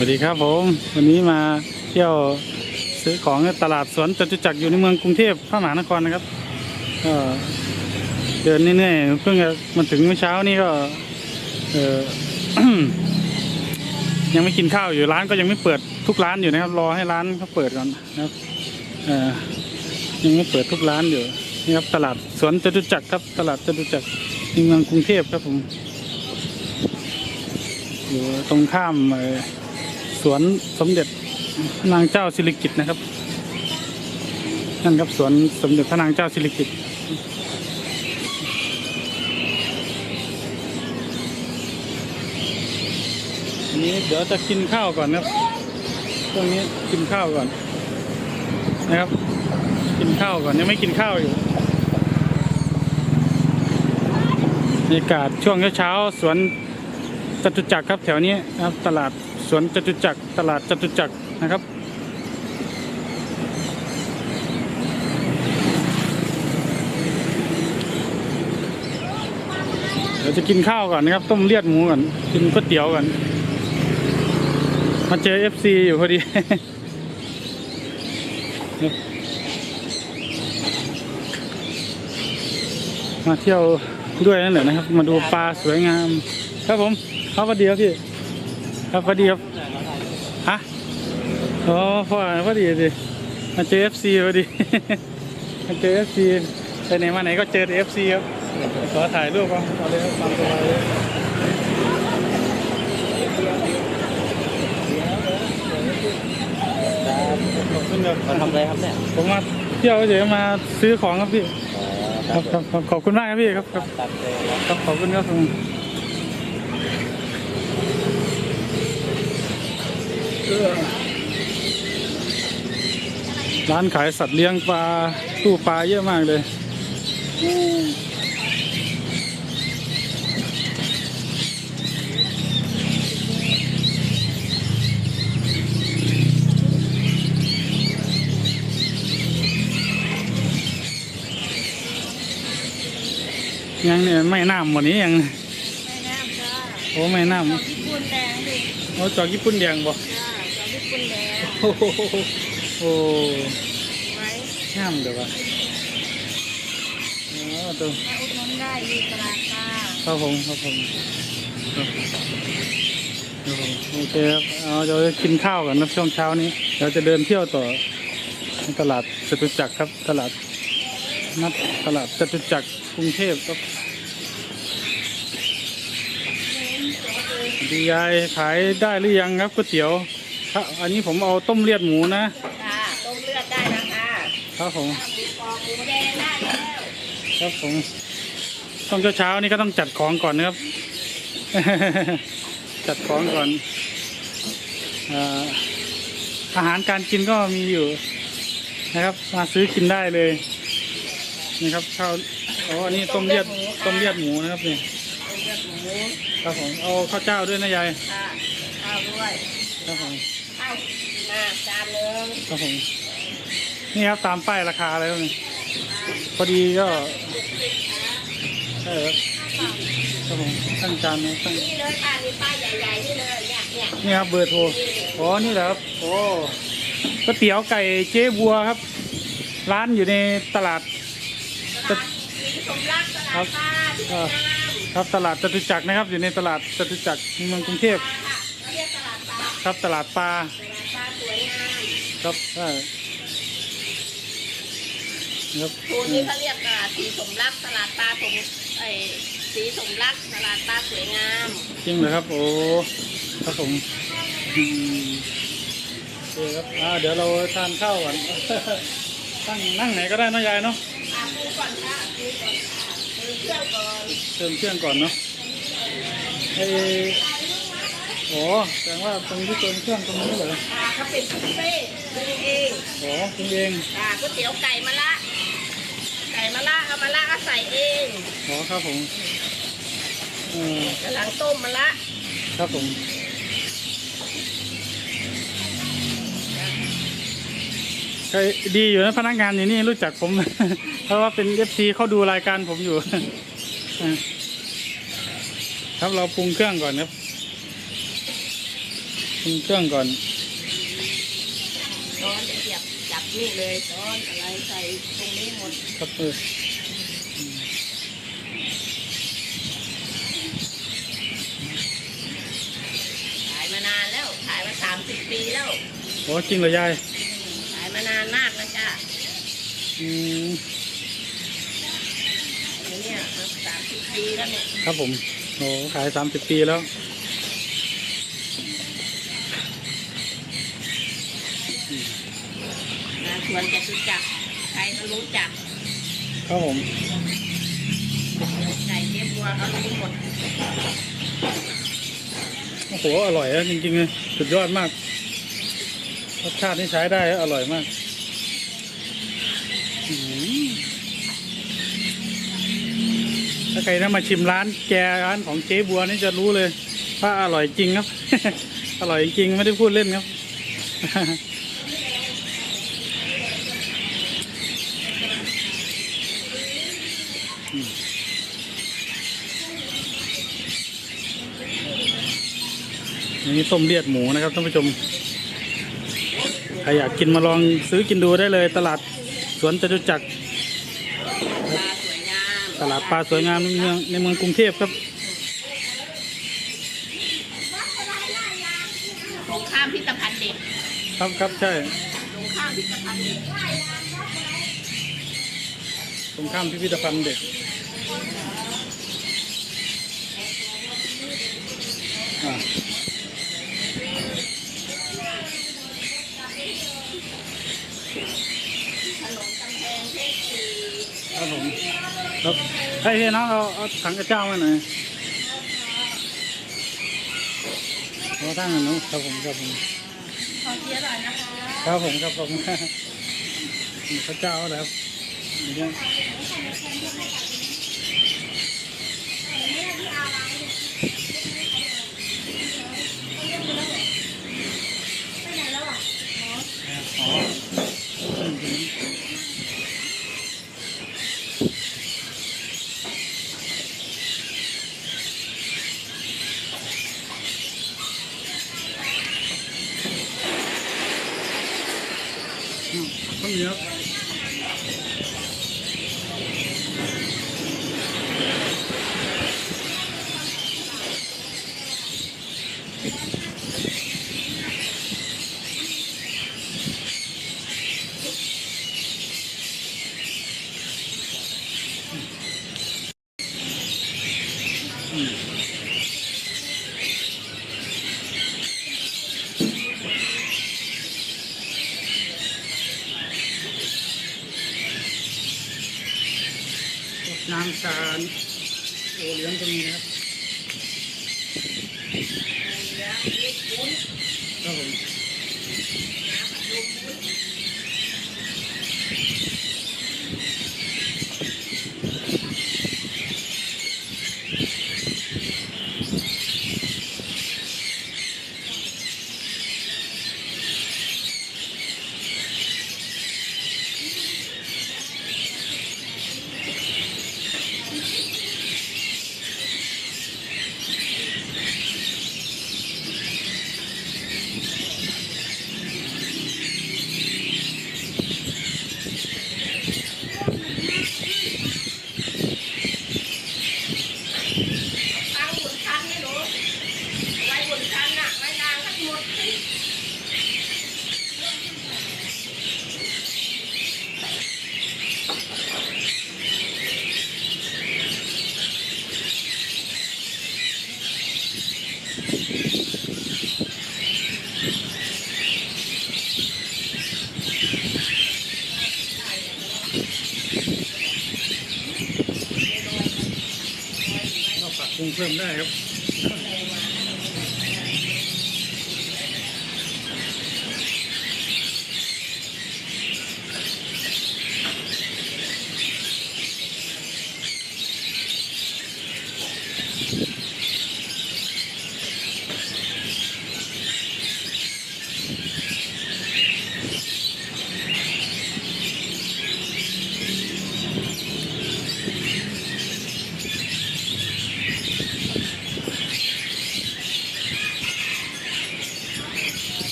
วัสดีครับผม วันนี้มาเที่ยวซื้อของในตลาดสวนจตุจักรอยู่ในเมืองกรุงเทพพระมหานครนะครับก็เดินเหนื่อยๆเพิ่งจะมาถึงเมื่อเช้านี่ก็เออยังไม่กินข้าวอยู่ร้านก็ยังไม่เปิดทุกร้านอยู่นะครับ รอให้ร้านเขาเปิดก่อนนะครับเออยังไม่เปิดทุกร้านอยู่นี่ครับตลาดสวนจตุจักรครับ ตลาดจตุจักรในเมืองกรุงเทพครับผมอยู่ตรงข้ามเสวนสมเด็จพระนางเจ้าสิริกิตนะครับนั่นครับสวนสมเด็จพระนางเจ้าสิริกิติ์นี้เดี๋ยวจะกินข้าวก่อนนะครับช่วงนี้กินข้าวก่อน นะครับ กินข้าวก่อนยังไม่กินข้าวอยู่บรรยากาศช่วงเช้าสวนจตุจักรครับแถวนี้นะครับ ตลาด สวนจตุจักรตลาดจตุจักรนะครับ เดี๋ยวจะกินข้าวก่อนนะครับ ต้มเลียดหมูก่อน กินก๋วยเตี๋ยวก่อน มาเจอเอฟซีอยู่พอดีมาเที่ยวด้วยนั่นแหละนะครับ มาดูปลาสวยงาม ครับผมครับสวัสดีครับพี่ ครับสวัสดีครับฮะอ๋อพ่อพอดีดิมาเจอเอฟซีพอดีมาเจอเอฟซีไปไหนมาไหนก็เจอเอฟซีครับขอถ่ายรูปครับเอาเลยครับตามสบายเลยขอบคุณครับมาทำอะไรครับเนี่ยผมมาเที่ยวเฉยมาซื้อของครับพี่ครับครับขอบคุณมากครับพี่ครับครับขอบคุณครับผม ร้านขายสัตว์เลี้ยงปลาตู้ปลาเยอะมากเลยยังเนี่ยไม่น้ำวันนี้ยังไม่น้ำจ้าโอ้ไม่น้ดอกญี่ปุ่นแดงดิำโอ้จอกญี่ปุ่นแดงบ่ จ้าดอกญี่ปุ่นแดงโอ้โหโอ้ไว้งามเดี๋ยววะอ๋อตัวมาอุดหนุนได้ที่ตลาดค่ะครับผมครับผมครับครับผมโอเคครับเอาเดี๋ยวจะกินข้าวกันนะช่วงเช้านี้เราจะเดินเที่ยวต่อในตลาดจตุจักรครับ ตลาดนัดตลาดจตุจักรกรุงเทพครับดียายขายได้หรือยังครับก๋วยเตี๋ยว ครับอันนี้ผมเอาต้มเลียดหมูนะจ้าต้มเลือดได้นะคะครับผมหมูกรอบหมูแดงได้แล้วครับผมต้องเช้าๆนี่ก็ต้องจัดของก่อนนะครับ จัดของก่อนอ่าอาหารการกินก็มีอยู่นะครับ มาซื้อกินได้เลยนี่ครับข้าวอ๋ออันนี้ต้มเลือดต้มเลือดหมูนะครับนี่ต้มเลือดหมูครับผมเอาข้าวเจ้าด้วยนะยายค่ะข้าวด้วยครับผมข้าว มาจานหนึ่งครับผมนี่ครับตามป้ายราคาแล้วนี่พอดีก็ใช่ครับครับผมตั้งจานนี้ตั้งนี่เลยค่ะนี่ป้ายใหญ่ๆนี่เลยเนี่ยเนี่ยนี่ครับเบอร์โทรอ๋อนี่แหละครับโอ้ก๋วยเตี๋ยวไก่เจ๊บัวครับ ร้านอยู่ในตลาด ตลาดมีสมรักตลาดป้าที่เอ่องามครับตลาดจตุจักรนะครับ อยู่ในตลาดจตุจักรในเมืองกรุงเทพค่ ครับตลาดปลาตลาดปลาสวยงามครับใช่ครับโซนนี้เขาเรียกตลาดสีสมรักตลาดปลาสมไอยสีสมรักตลาดปลาสวยงาม จริงเหรอครับ โอ้ครับผมอืมโอเคครับอ่าเดี๋ยวเราทานข้าวก่อน ตั้งนั่งไหนก็ได้เนอะยายเนาะอาปูก่อนค่ะปูก่อนค่ะปูเครื่องก่อนเติมเครื่องก่อนเนาะไอ โอ้แสดงว่าตรงที่เติมเครื่องตรงนี้เหรออ่าเขาเป็นบุฟเฟ่ต์ดูเองโอ้จริงเองอ่าก๋วยเตี๋ยวไก่มะละไก่มะละเอามะละก็ใส่เองอ๋อครับผมเออกำลังต้มมะละครับผมใช่ดีอยู่นะพนักงานอยู่นี่รู้จักผม เพราะว่าเป็นเอฟซีเขาดูรายการผมอยู่อ่าครับเราปรุงเครื่องก่อนครับ ปรุงปรุงเครื่องก่อนช้อนเสียบจับนี่เลยช้อนอะไรใส่ตรงนี้หมดครับเออขายมานานแล้ว ขายมาสามสิบปีแล้ว โอ้จริงเหรอยายขายมานานมากแล้วจ้าอืมอันเนี่ยมาสามสิบปีแล้วเนี่ยครับผมโอ้ขายสามสิบปีแล้ว นะส วนจตุจักรใครก็รู้จักครับผมไก่เทียบวัวเขารู้หมดโอ้โหอร่อยอะจริงๆเลยสุดยอดมากรสชาตินี่ใช้ได้อร่อยมากอืมถ้าใครได้มาชิมร้านแกร้านของเจ๊บัวนี่จะรู้เลยว่าอร่อยจริงครับ อร่อยจริงไม่ได้พูดเล่นครับ อันนี้ต้มเลียดหมูนะครับท่านผู้ชมใครอยากกินมาลองซื้อกินดูได้เลย ตลาดสวนจตุจักรปลาสวยงามตลาดปลาสวยงามในเมืองในเมืองกรุงเทพครับตรงข้ามพิพิธภัณฑ์เด็กครับครับใช่ตรงข้ามพิพิธภัณฑ์เด็กตรงข้ามพิพิธภัณฑ์เด็กอ่า ถนนกำแพงเพชรสี่ ครับผม ครับให้ให้น้องเอาเอาถังกระเจ้ามาหน่อยเอาตั้งอันนู้นครับผมครับผมขอเชียร์หน่อยนะคะครับผมครับผมพระเจ้าแล้วอย่างเงี้ยอ๋ออืมข้าวเหนียว น้ำตา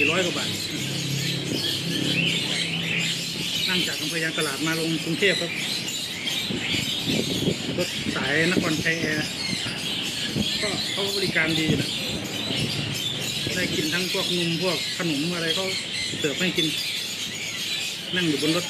ี่ร้อยกว่าบาทนั่งจากอำเภอยางตลาดมาลงกรุงเทพครับรถสายนครไทยแอร์ก็เขาบริการดีนะได้กินทั้งพวกนมพวกขนมอะไรเขาเสิร์ฟให้กิน นั่งอยู่บนรถ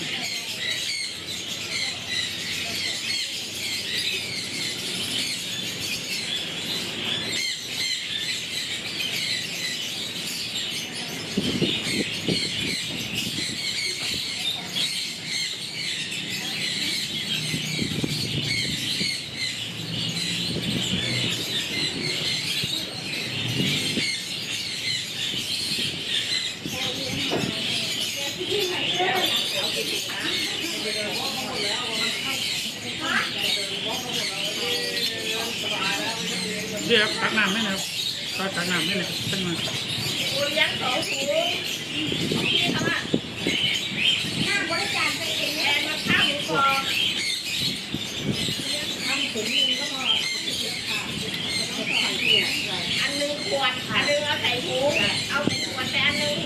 เรียกตักน้ำไหมนะครับตักตักน้ำไหมเนี่ยขึ้นมากูเลี้ยงสองถุงพี่เขาอะห้ามบริการไปเองแอนมาข้าวหมูกรอบทำถุงนึงก็พออันหนึงขวดอันหนึงเอาใส่ถุงเอาใส่ขวดไปอันหนึง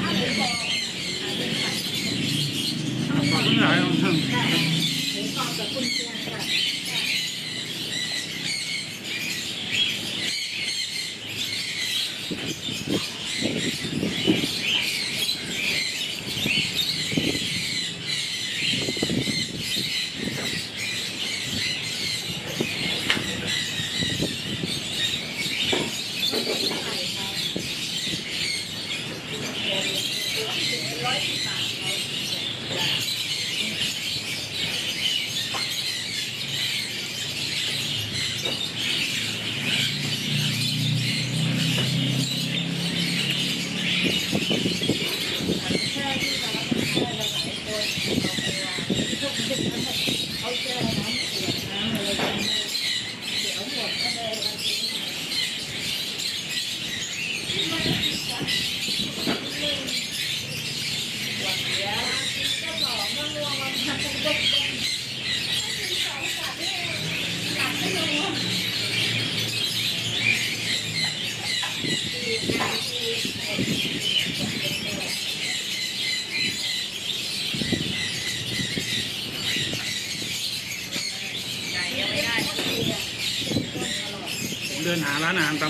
ข้าวหมูกรอบขอบคุณหลายของท่านหมูกรอบกับคุณเชียงค่ะ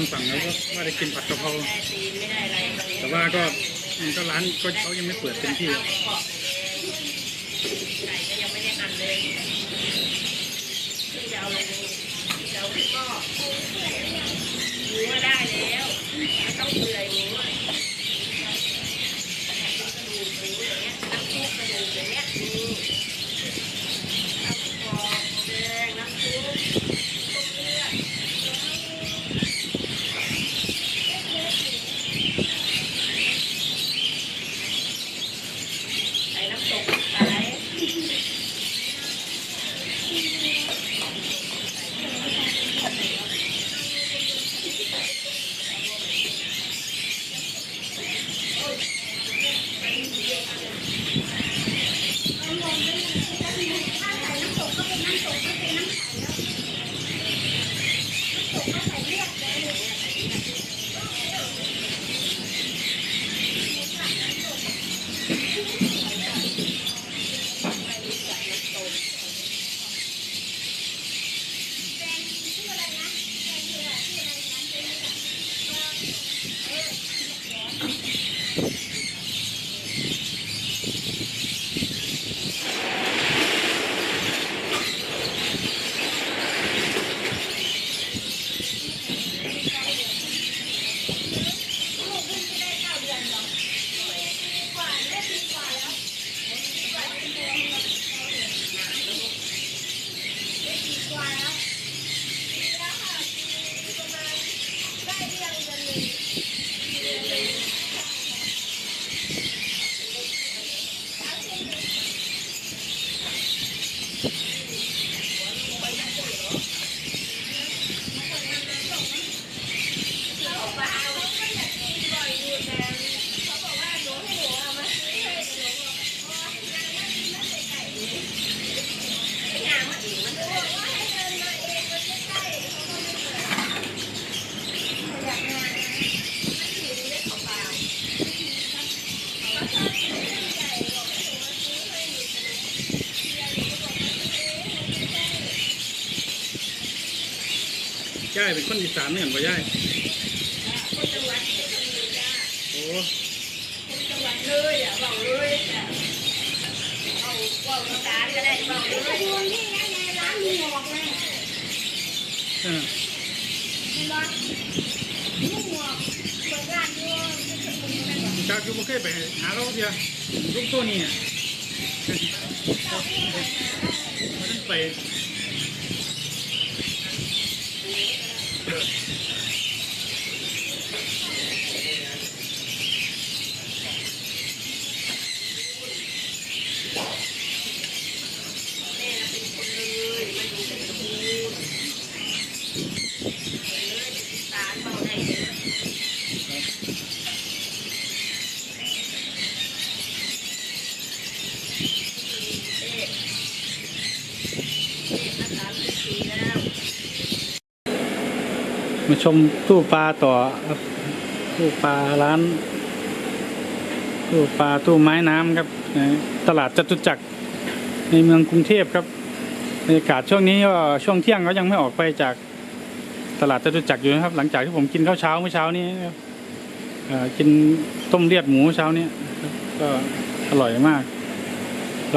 ามสั่งแล้วก็ว่าได้กินผัดกะเพราแม่ตีนไม่ได้อะไรก็เลยแต่ว่าก็มันก็ร้านก็เขายังไม่เปิดเต็มที่ ย่ายเนคนอีสานเหมือนบ่ย่ายคนจังหวัดเพชรบุรีจ้าโอ้คนจังหวัดเลยอะบอกเลยจ้ะเอาว่าภาษาก็ได้บอกเลย ดูนี่ไงในร้านมีหมอกเลยเออเห็นปะมีหมอกเปิดร้านด้วยจากอยู่บ่เคยไปหาเราเดียลูกตัวนี้อะมันไป แม่เป็นคนเลยมันอยู่เป็นสมุนเลยตาเบาได้เยอะเอ๊ะเอ๊ะมาสามสิบปีแล้ว มาชมตู้ปลาต่อครับตู้ปลาร้าน ตู้ปลาตู้ไม้น้ำครับตลาดจตุจักรในเมืองกรุงเทพครับบรรยากาศช่วงนี้ก็ช่วงเที่ยงก็ยังไม่ออกไปจากตลาดจตุจักรอยู่นะครับ หลังจากที่ผมกินข้าวเช้าเมื่อเช้านี้กินต้มเลียดหมูเช้านี้ก็อร่อยมาก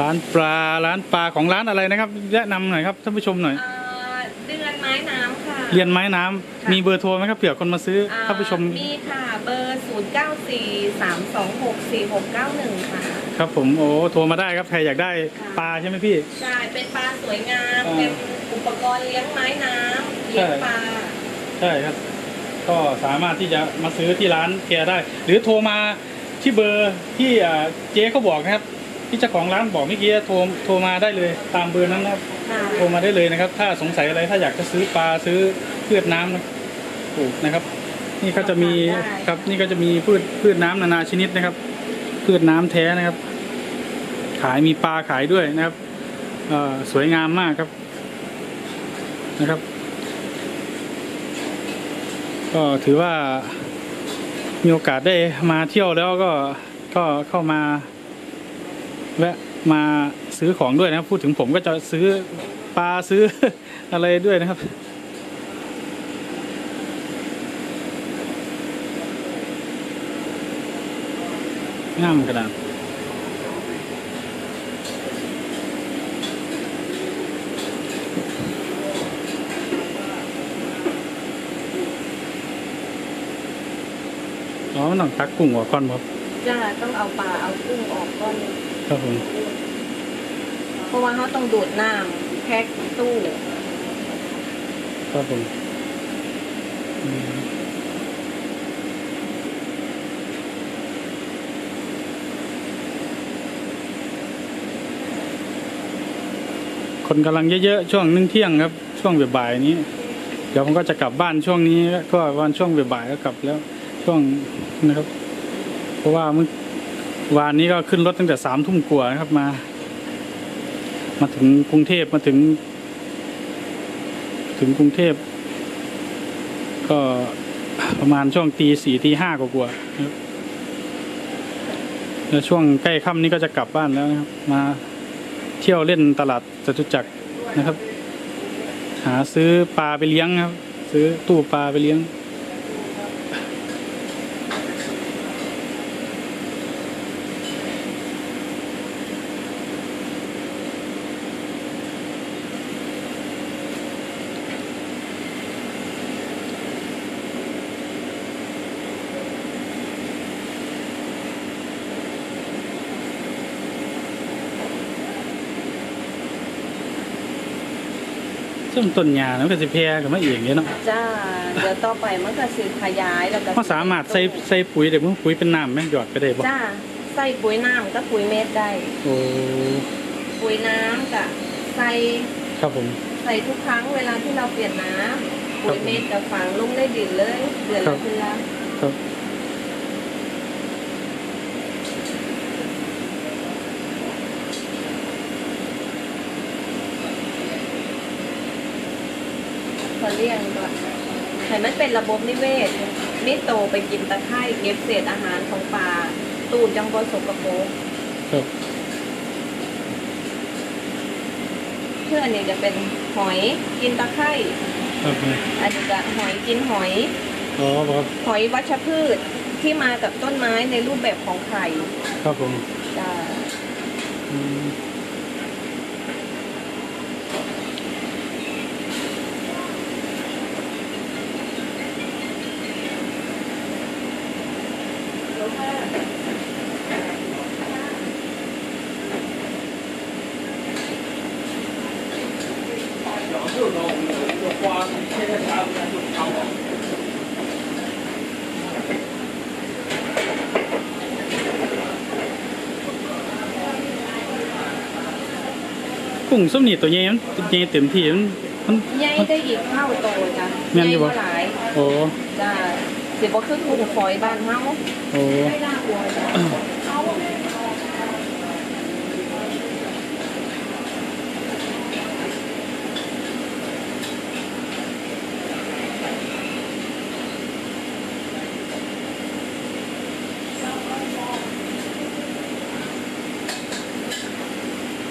ร้านปลาร้านปลาของร้านอะไรนะครับ แนะนำหน่อยครับท่านผู้ชมหน่อย เอ่อเดือนไม้น้ำค่ะ เรียนไม้น้ำมีเบอร์โทรไหมครับเผื่อคนมาซื้ออ่ท่านผู้ชมมีค่ะเบอร์ 0 9 4 3 2 6 4 6 9 1 ค่ะ ครับ ผมโอ้โทรมาได้ครับใครอยากได้ค่ะปลาใช่ไหมพี่ ใช่ เป็นปลาสวยงาม อ่าเป็นอุปกรณ์เลี้ยงไม้น้ำเลี้ยงใช่ ปลา ใช่ครับ ก็สามารถที่จะมาซื้อที่ร้านแกได้ หรือโทรมาที่เบอร์ที่อ่าเจ๊เขาบอกนะครับที่เจ้าของร้านบอกเมื่อกี้โทรโทรมาได้เลยตามเบอร์นั้นนะครับค่ะ โทรมาได้เลยนะครับ ถ้าสงสัยอะไรถ้าอยากจะซื้อปลาซื้อพืชน้ำนะปลูกนะครับ นี่ก็จะมีครับนี่ก็จะมีพืชพืชน้ำนานาชนิดนะครับ พืชน้ำแท้นะครับ ขายมีปลาขายด้วยนะครับเอ่อสวยงามมากครับนะครับ ก็ถือว่ามีโอกาสได้มาเที่ยวแล้วก็ก็เข้ามาแวะ มาซื้อของด้วยนะครับ พูดถึงผมก็จะซื้อปลาซื้ออะไรด้วยนะครับ ง่ามกระดาษอ๋อมันต้องตักกุ้งออกก่อนครับจะต้องเอาปลาเอากุ้งออกก่อน ครับผมเพราะว่าเขาต้องดูดน้ำแพ็คตู้ครับผมอืมคนกำลังเยอะๆช่วงนึ่งเที่ยงครับ ช่วงบ่ายๆนี้ เดี๋ยวผมก็จะกลับบ้านช่วงนี้ก็วันช่วงบ่ายๆก็กลับแล้วช่วงนะครับ เพราะว่าเมื่อ วานนี้ก็ขึ้นรถตั้งแต่สามทุ่มกว่านะครับมา มาถึงกรุงเทพมาถึง ถึงกรุงเทพ ก็ประมาณช่วงตีสี่ตีห้ากว่าแล้วช่วงใกล้ค่ำนี้ก็จะกลับบ้านแล้วนะครับ มาเที่ยวเล่นตลาดจตุจักรนะครับ หาซื้อปลาไปเลี้ยงครับ ซื้อตู้ปลาไปเลี้ยง ซึ่งต้นหญ้านั้นก็สิแพร่กันมาเองเนี่ยเนาะจ้าเดี๋ยวต่อไปมันก็สืบขยายแล้วก็เขาสามารถใส่ใส่ปุ๋ยได้บ่ปุ๋ยเป็นน้ำไหมหยอดไปได้บ่จ้าใส่ปุ๋ยน้ำก็ปุ๋ยเม็ดได้โอ้ปุ๋ยน้ำกับใส่ครับผมใส่ทุกครั้งเวลาที่เราเปลี่ยนน้ำปุ๋ยเม็ดกับฝังลงได้ดินเลยเดือนครัละบเทือครับ พอเลี้ยงก่อนให้มัน เป็นระบบนิเวศมิโตไปกินตะไคร่เก็บเศษอาหารของปลาตูดจังบสกปรกครับเพื่ออันนี้จะเป็นหอยกินตะไคร่ครับผมอันนี้ก็หอยกินหอยอ๋อครับหอยวัชพืชที่มากับต้นไม้ในรูปแบบของไข่ ครับผมจ้า กุ้งส้มนี่ตัวใหญ่มันใหญ่เต็มที่มันมันใหญ่ได้อีกเท่าโตจ้ะแม่นอยู่บ่ใหญ่กว่หลายโอ้จ้าสิบ่คือกุ้งฝอยบ้านเฮาโอ้ไม่น่ากลัวจ้ะ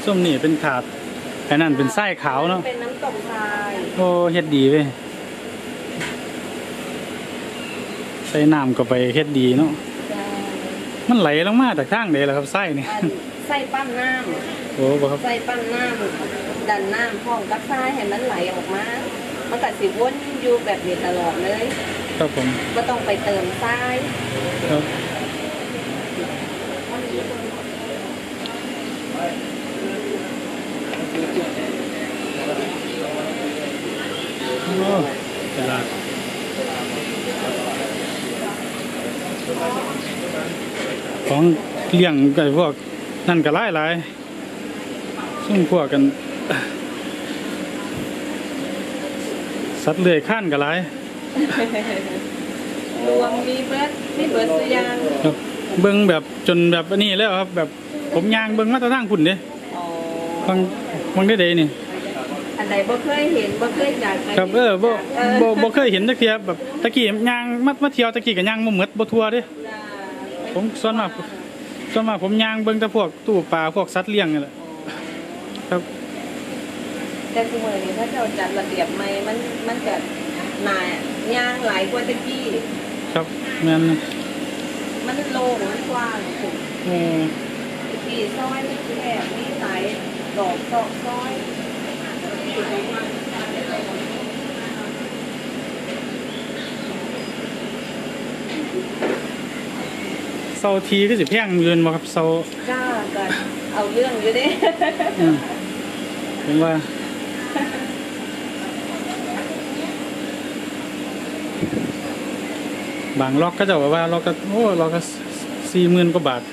ส้มนี่เป็นถาด ไอ้นั่นเป็นไส้ขาวเนาะเป็นน้ำตกทรายโอ้เฮ็ดดีเว้ยใส่น้ำก็ไปเฮ็ดดีเนาะจ้ามันไหลลงมาจากทางใดล่ะครับไส้นี่อันไส้ปั้นน้โอ้บ่ครับำไส้ปั้นน้ำดันน้ำพร้อมกับทรายให้มันไหลออกมามันก็สิวนอยู่แบบนี้ตลอดเลยครับผมก็ต้องไปเติมทรายครับโอ้ตลาด ของเลี้ยงไก่พวกนั่นก็หลายหลายซุ่มพวกกันสัตว์เลื้อยข้านก็หลายรวมมีเบิร์ดมีเบิร์ดสุยางครับเบิ้งแบบจนแบบอันนี้แล้วครับ แบบผมยางเบิ้งมาแตะทางคุณเด้อ๋อบางบางได้เดนี่อันใดบ่เคยเห็นบ่เคยอยากไปครับเออบ่เออบ่บ่เคยเห็นจักเทียแบบตะกี้ยางมามาเที่ยวตะกี้ก็ยางบ่หมดบ่ทั่วเด้จ้าผมส่วนมากส่วนมากผมยางเบิ้งแต่พวกตู้ปลาพวกสัตว์เลี้ยงนี่แหละครับ แต่สมัยนี้ถ้าเราจัดระเบียบใหม่มันมันจะหนายย่างหลายกว่าตะกี้ครับแม่นนะมันโล่งมันกว้างถึงเออตะกี้ซอยมันแคบมีหลายดอกซอกซอย เซาทีก็สิแพงอยู่แม่นบ่ครับเซาจ้ากันเอาเรื่องอยู่เด้อืมผมว่าบางล็อกก็จะบอกว่าล็อกก็โอ้ล็อกก็40,000กว่าบาทจ้าแดงเลย